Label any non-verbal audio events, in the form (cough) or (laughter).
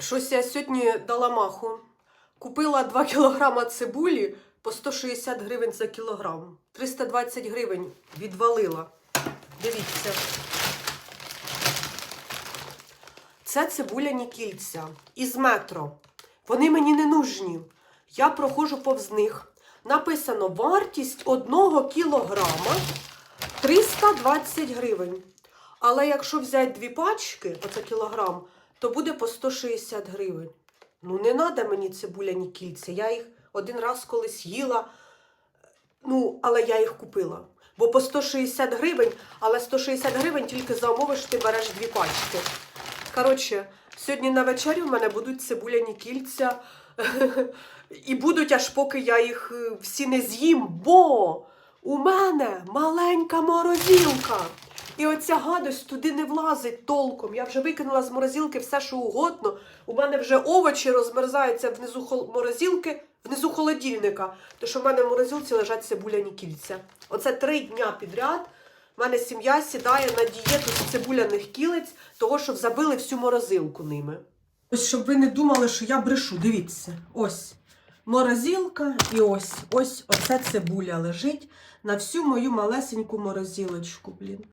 Щось я сьогодні дала маху. Купила 2 кілограма цибулі по 160 гривень за кілограм. 320 гривень відвалила. Дивіться. Це цибуляні кільця із метро. Вони мені не нужні. Я проходжу повз них. Написано вартість одного кілограма 320 гривень. Але якщо взяти дві пачки, оце кілограм, то буде по 160 гривень. Ну, не треба мені цибуляні кільця. Я їх один раз колись їла, ну, але я їх купила. Бо по 160 гривень, але 160 гривень тільки за умови, що ти береш дві пачки. Коротше, сьогодні на вечерю в мене будуть цибуляні кільця. (laughs) І будуть аж поки я їх е, всі не з'їм, бо у мене маленька морозилка. І оця гадость туди не влазить толком. Я вже викинула з морозилки все, що угодно. У мене вже овочі розмерзаються внизу хол- морозилки, внизу холодильника. То що в мене в морозилці лежать цибуляні кільця. Оце три дня підряд. У мене сім'я сідає на дієту з цибуляних кілець, того, що забили всю морозилку ними. Ось щоб ви не думали, що я брешу. Дивіться, ось морозилка і ось ось оце цибуля лежить на всю мою малесеньку морозилочку, блін.